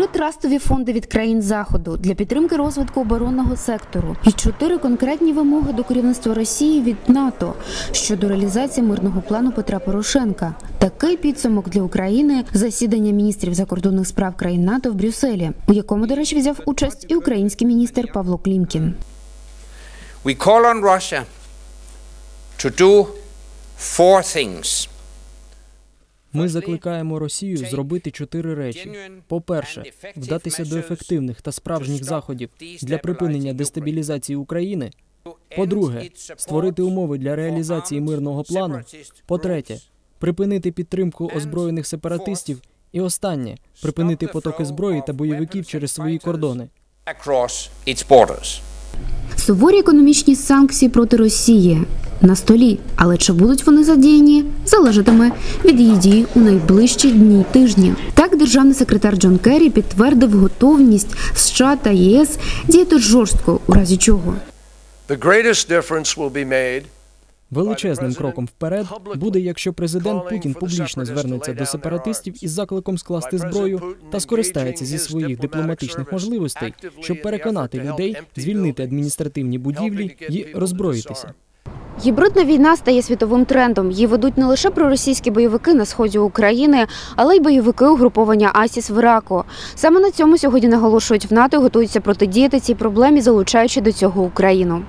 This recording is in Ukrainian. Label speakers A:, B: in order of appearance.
A: Чотири трастові фонди від країн заходу для підтримки розвитку оборонного сектору і чотири конкретні вимоги до керівництва Росії від НАТО щодо реалізації мирного плану Петра Порошенка. Такий підсумок для України засідання міністрів закордонних справ країн НАТО в Брюсселі, у якому, до речі, взяв участь і український міністр Павло Клімкін.
B: We call on Russia to do four things.
C: Ми закликаємо Росію зробити чотири речі: по-перше, вдатися до ефективних та справжніх заходів для припинення дестабілізації України. По-друге, створити умови для реалізації мирного плану. По-третє, припинити підтримку озброєних сепаратистів. І останнє припинити потоки зброї та бойовиків через свої кордони.
A: Суворі економічні санкції проти Росії на столі, але чи будуть вони задіяні, залежатиме від її дій у найближчі дні й тижні. Так, державний секретар Джон Керрі підтвердив готовність США та ЄС діяти жорстко, у разі чого.
D: The greatest difference will be made
C: Величезним кроком вперед буде, якщо президент Путін публічно звернеться до сепаратистів із закликом скласти зброю та скористається зі своїх дипломатичних можливостей, щоб переконати людей звільнити адміністративні будівлі і роззброїтися.
A: Гібридна війна стає світовим трендом. Її ведуть не лише проросійські бойовики на сході України, але й бойовики угруповання АСІС в Іраку. Саме на цьому сьогодні наголошують в НАТО і готуються протидіяти цій проблемі, залучаючи до цього Україну.